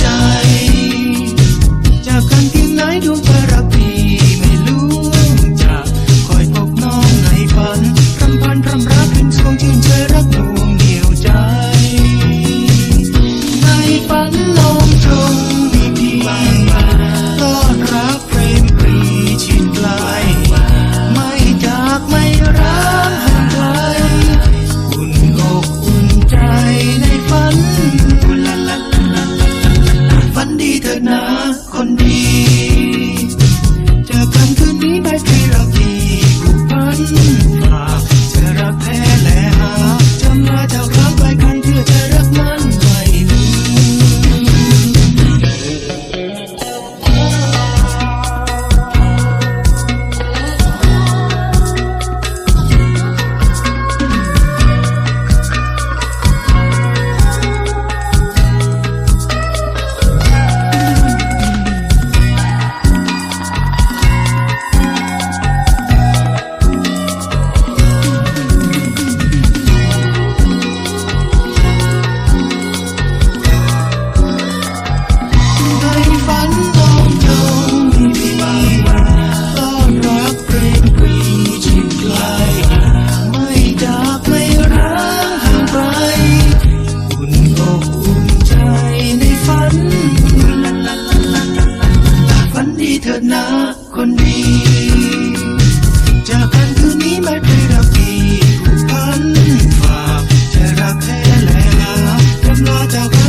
ใจ จากกันที่ไหนดวงตรักพี่ไม่ล่วจากคอยพบน้องในฝันรำพันรำรักเป็นสวงชื่นใจรักดวงเดียวใจ ในฝัน good night. นดีเถิดนะคนดี จากันคืนนี้ไม่ไปรักดีผูกพันฝากจะรักแท้และลาจำลาจา